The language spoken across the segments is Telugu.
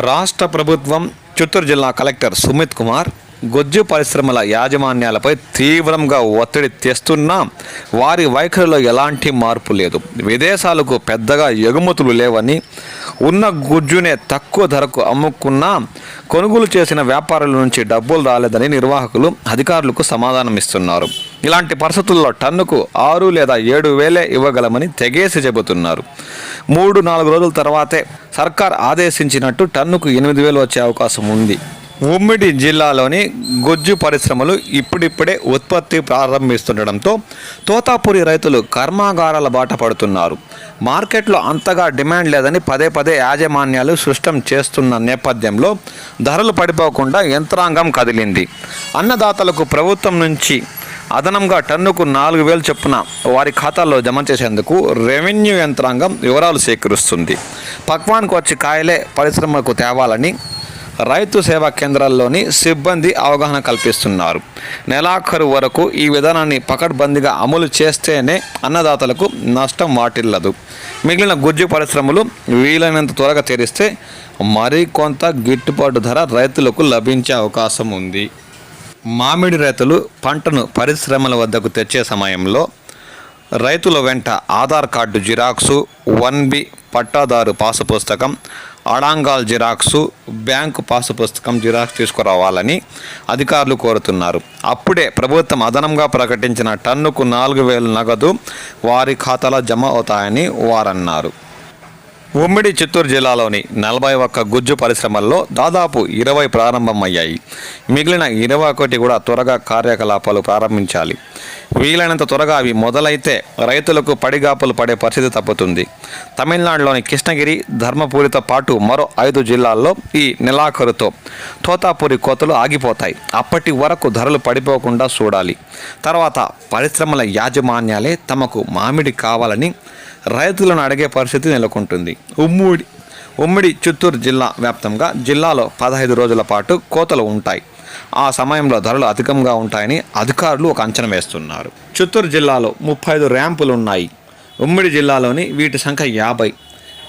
రాష్ట్ర ప్రభుత్వం చిత్తూరు జిల్లా కలెక్టర్ సుమిత్ కుమార్ గొజ్జు పరిశ్రమల యాజమాన్యాలపై తీవ్రంగా ఒత్తిడి తెస్తున్నా వారి వైఖరిలో ఎలాంటి మార్పు లేదు. విదేశాలకు పెద్దగా ఎగుమతులు లేవని ఉన్న గుజ్జునే తక్కువ ధరకు అమ్ముకున్నా కొనుగోలు చేసిన వ్యాపారుల నుంచి డబ్బులు రాలేదని నిర్వాహకులు అధికారులకు సమాధానం ఇస్తున్నారు. ఇలాంటి పరిస్థితుల్లో టన్నుకు ఆరు లేదా ఏడు వేలే ఇవ్వగలమని తెగేసి చెబుతున్నారు. మూడు నాలుగు రోజుల తర్వాతే సర్కార్ ఆదేశించినట్టు టన్నుకు ఎనిమిది వేలు వచ్చే అవకాశం ఉంది. ఉమ్మిడి జిల్లాలోని గొజ్జు పరిశ్రమలు ఇప్పుడిప్పుడే ఉత్పత్తి ప్రారంభిస్తుండడంతో తోతాపురి రైతులు కర్మాగారాల బాట పడుతున్నారు. మార్కెట్లో అంతగా డిమాండ్ లేదని పదే పదే యాజమాన్యాలు సృష్టం చేస్తున్న నేపథ్యంలో ధరలు పడిపోకుండా యంత్రాంగం కదిలింది. అన్నదాతలకు ప్రభుత్వం నుంచి అదనంగా టన్నుకు నాలుగు వేలు చొప్పున వారి ఖాతాల్లో జమ చేసేందుకు రెవెన్యూ యంత్రాంగం వివరాలు సేకరిస్తుంది. పక్వాన్కు వచ్చి కాయలే పరిశ్రమకు తేవాలని రైతు సేవా కేంద్రాల్లోని సిబ్బంది అవగాహన కల్పిస్తున్నారు. నెలాఖరు వరకు ఈ విధానాన్ని పకడ్బందీగా అమలు చేస్తేనే అన్నదాతలకు నష్టం వాటిల్లదు. మిగిలిన గుజ్జు పరిశ్రమలు వీలైనంత త్వరగా తెరిస్తే మరికొంత గిట్టుబాటు ధర రైతులకు లభించే అవకాశం ఉంది. మామిడి రైతులు పంటను పరిశ్రమల వద్దకు తెచ్చే సమయంలో రైతుల వెంట Aadhaar card xerox one B పట్టాదారు పాసు పుస్తకం అడాంగాల్ జిరాక్సు బ్యాంకు పాసు పుస్తకం జిరాక్స్ తీసుకురావాలని అధికారులు కోరుతున్నారు. అప్పుడే ప్రభుత్వం అదనంగా ప్రకటించిన టన్నుకు నాలుగు వేలు నగదు వారి ఖాతాలో జమ అవుతాయని వారన్నారు. ఉమ్మడి చిత్తూరు జిల్లాలోని నలభై ఒక్క గుజ్జు పరిశ్రమల్లో దాదాపు ఇరవై ప్రారంభమయ్యాయి. మిగిలిన ఇరవై ఒకటి కూడా త్వరగా కార్యకలాపాలు ప్రారంభించాలి. వీలైనంత త్వరగా అవి మొదలైతే రైతులకు పడిగాపులు పడే పరిస్థితి తప్పుతుంది. తమిళనాడులోని కృష్ణగిరి ధర్మపురితో పాటు మరో ఐదు జిల్లాల్లో ఈ నెలాఖరుతో తోతాపురి కోతలు ఆగిపోతాయి. అప్పటి వరకు ధరలు పడిపోకుండా చూడాలి. తర్వాత పరిశ్రమల యాజమాన్యాలే తమకు మామిడి కావాలని రైతులను అడిగే పరిస్థితి నెలకొంటుంది. ఉమ్మడి ఉమ్మడి చిత్తూరు జిల్లా వ్యాప్తంగా జిల్లాలో పదహైదు రోజుల పాటు కోతలు ఉంటాయి. ఆ సమయంలో ధరలు అధికంగా ఉంటాయని అధికారులు ఒక అంచనా వేస్తున్నారు. చిత్తూరు జిల్లాలో ముప్పై ఐదు ర్యాంపులు ఉన్నాయి. ఉమ్మడి జిల్లాలోని వీటి సంఖ్య యాభై.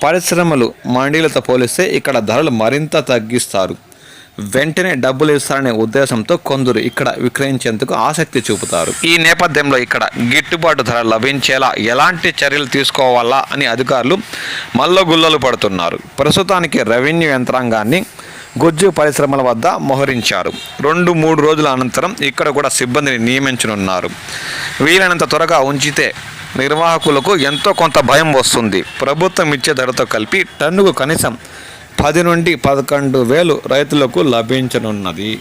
పరిశ్రమలు మండీలతో పోలిస్తే ఇక్కడ ధరలు మరింత తగ్గిస్తారు. వెంటనే డబ్బులు ఇస్తారనే ఉద్దేశంతో కొందరు ఇక్కడ విక్రయించేందుకు ఆసక్తి చూపుతారు. ఈ నేపథ్యంలో ఇక్కడ గిట్టుబాటు ధర లభించేలా ఎలాంటి చర్యలు తీసుకోవాలా అని అధికారులు మల్లగుల్లలు పడుతున్నారు. ప్రస్తుతానికి రెవెన్యూ యంత్రాంగాన్ని గుజ్జు పరిశ్రమల వద్ద మోహరించారు. రెండు మూడు రోజుల అనంతరం ఇక్కడ కూడా సిబ్బందిని నియమించనున్నారు. వీలైనంత త్వరగా ఉంచితే నిర్వాహకులకు ఎంతో కొంత భయం వస్తుంది. ప్రభుత్వం ఇచ్చే ధరతో కలిపి టన్నుకు కనీసం పది నుండి పదకొండు వేలు రైతులకు లభించనున్నది.